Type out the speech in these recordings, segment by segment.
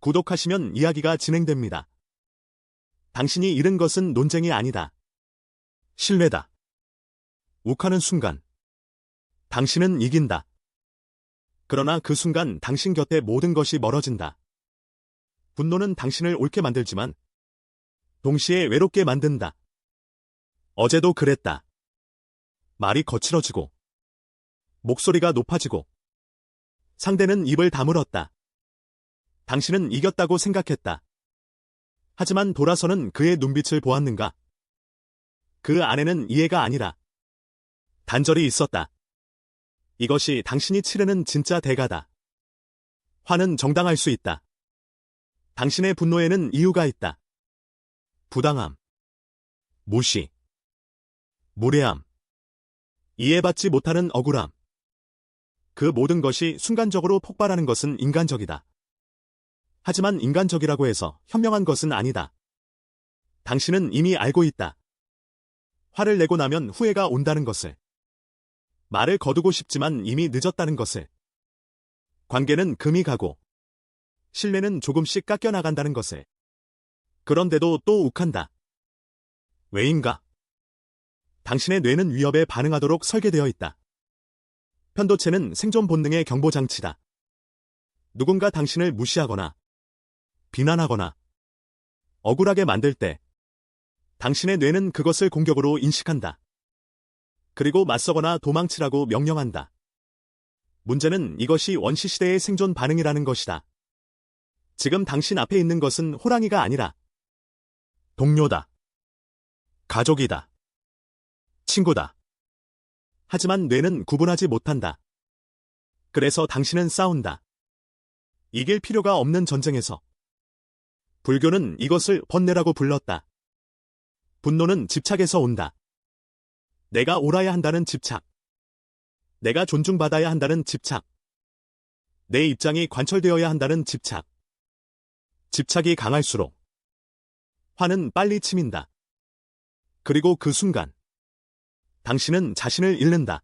구독하시면 이야기가 진행됩니다. 당신이 잃은 것은 논쟁이 아니다. 신뢰다. 욱하는 순간. 당신은 이긴다. 그러나 그 순간 당신 곁에 모든 것이 멀어진다. 분노는 당신을 옳게 만들지만 동시에 외롭게 만든다. 어제도 그랬다. 말이 거칠어지고 목소리가 높아지고 상대는 입을 다물었다. 당신은 이겼다고 생각했다. 하지만 돌아서는 그의 눈빛을 보았는가? 그 안에는 이해가 아니라 단절이 있었다. 이것이 당신이 치르는 진짜 대가다. 화는 정당할 수 있다. 당신의 분노에는 이유가 있다. 부당함, 무시, 무례함, 이해받지 못하는 억울함. 그 모든 것이 순간적으로 폭발하는 것은 인간적이다. 하지만 인간적이라고 해서 현명한 것은 아니다. 당신은 이미 알고 있다. 화를 내고 나면 후회가 온다는 것을. 말을 거두고 싶지만 이미 늦었다는 것을. 관계는 금이 가고, 신뢰는 조금씩 깎여나간다는 것을. 그런데도 또 욱한다. 왜인가? 당신의 뇌는 위협에 반응하도록 설계되어 있다. 편도체는 생존 본능의 경보 장치다. 누군가 당신을 무시하거나, 비난하거나, 억울하게 만들 때, 당신의 뇌는 그것을 공격으로 인식한다. 그리고 맞서거나 도망치라고 명령한다. 문제는 이것이 원시시대의 생존 반응이라는 것이다. 지금 당신 앞에 있는 것은 호랑이가 아니라 동료다. 가족이다. 친구다. 하지만 뇌는 구분하지 못한다. 그래서 당신은 싸운다. 이길 필요가 없는 전쟁에서. 불교는 이것을 번뇌라고 불렀다. 분노는 집착에서 온다. 내가 옳아야 한다는 집착. 내가 존중받아야 한다는 집착. 내 입장이 관철되어야 한다는 집착. 집착이 강할수록 화는 빨리 치민다. 그리고 그 순간 당신은 자신을 잃는다.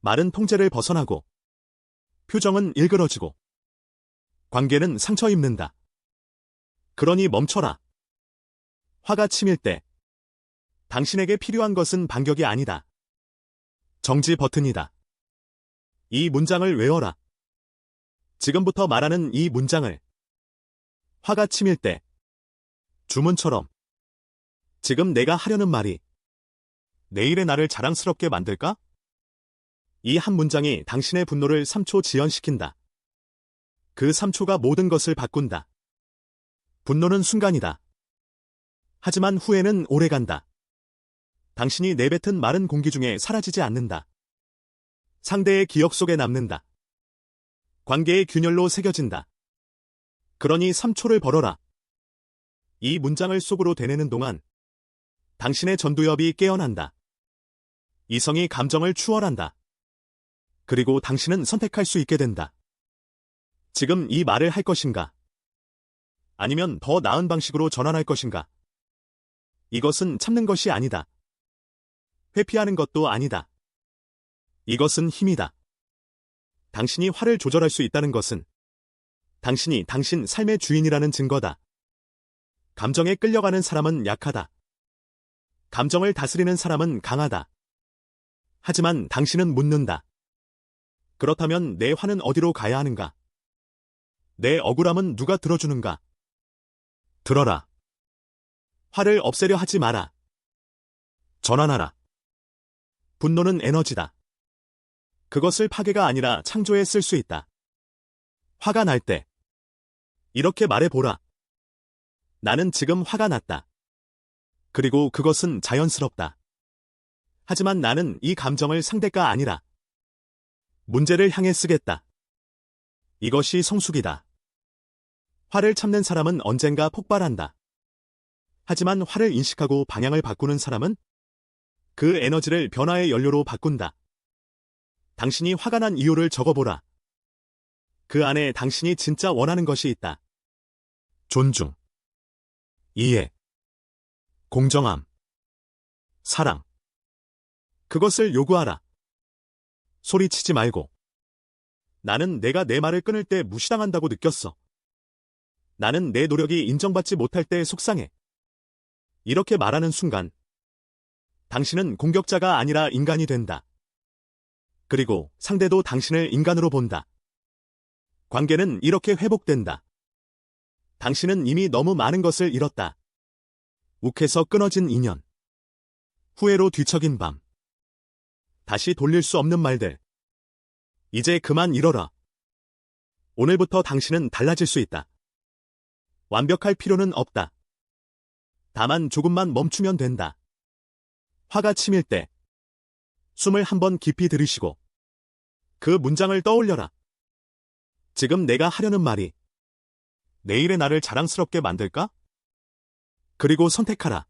말은 통제를 벗어나고 표정은 일그러지고 관계는 상처 입는다. 그러니 멈춰라. 화가 치밀 때 당신에게 필요한 것은 반격이 아니다. 정지 버튼이다. 이 문장을 외워라. 지금부터 말하는 이 문장을 화가 치밀 때 주문처럼 지금 내가 하려는 말이 내일의 나를 자랑스럽게 만들까? 이 한 문장이 당신의 분노를 3초 지연시킨다. 그 3초가 모든 것을 바꾼다. 분노는 순간이다. 하지만 후회는 오래간다. 당신이 내뱉은 마른 공기 중에 사라지지 않는다. 상대의 기억 속에 남는다. 관계의 균열로 새겨진다. 그러니 3초를 벌어라. 이 문장을 속으로 되내는 동안 당신의 전두엽이 깨어난다. 이성이 감정을 추월한다. 그리고 당신은 선택할 수 있게 된다. 지금 이 말을 할 것인가? 아니면 더 나은 방식으로 전환할 것인가? 이것은 참는 것이 아니다. 회피하는 것도 아니다. 이것은 힘이다. 당신이 화를 조절할 수 있다는 것은 당신이 당신 삶의 주인이라는 증거다. 감정에 끌려가는 사람은 약하다. 감정을 다스리는 사람은 강하다. 하지만 당신은 묻는다. 그렇다면 내 화는 어디로 가야 하는가? 내 억울함은 누가 들어주는가? 들어라. 화를 없애려 하지 마라. 전환하라. 분노는 에너지다. 그것을 파괴가 아니라 창조에 쓸 수 있다. 화가 날 때. 이렇게 말해보라. 나는 지금 화가 났다. 그리고 그것은 자연스럽다. 하지만 나는 이 감정을 상대가 아니라 문제를 향해 쓰겠다. 이것이 성숙이다. 화를 참는 사람은 언젠가 폭발한다. 하지만 화를 인식하고 방향을 바꾸는 사람은 그 에너지를 변화의 연료로 바꾼다. 당신이 화가 난 이유를 적어보라. 그 안에 당신이 진짜 원하는 것이 있다. 존중, 이해, 공정함, 사랑. 그것을 요구하라. 소리치지 말고. 나는 내가 내 말을 끊을 때 무시당한다고 느꼈어. 나는 내 노력이 인정받지 못할 때 속상해. 이렇게 말하는 순간, 당신은 공격자가 아니라 인간이 된다. 그리고 상대도 당신을 인간으로 본다. 관계는 이렇게 회복된다. 당신은 이미 너무 많은 것을 잃었다. 욱해서 끊어진 인연. 후회로 뒤척인 밤. 다시 돌릴 수 없는 말들. 이제 그만 이뤄라. 오늘부터 당신은 달라질 수 있다. 완벽할 필요는 없다. 다만 조금만 멈추면 된다. 화가 치밀 때 숨을 한번 깊이 들이쉬고 그 문장을 떠올려라. 지금 내가 하려는 말이 내일의 나를 자랑스럽게 만들까? 그리고 선택하라.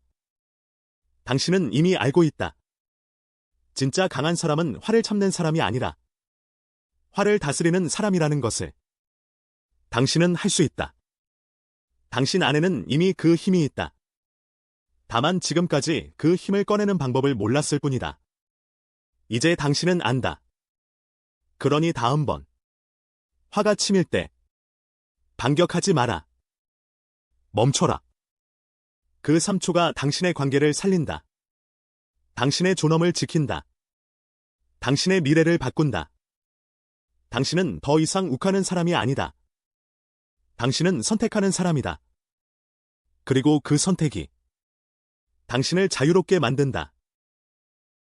당신은 이미 알고 있다. 진짜 강한 사람은 화를 참는 사람이 아니라 화를 다스리는 사람이라는 것을 당신은 할 수 있다. 당신 안에는 이미 그 힘이 있다. 다만 지금까지 그 힘을 꺼내는 방법을 몰랐을 뿐이다. 이제 당신은 안다. 그러니 다음번 화가 치밀 때 반격하지 마라. 멈춰라. 그 3초가 당신의 관계를 살린다. 당신의 존엄을 지킨다. 당신의 미래를 바꾼다. 당신은 더 이상 욱하는 사람이 아니다. 당신은 선택하는 사람이다. 그리고 그 선택이 당신을 자유롭게 만든다.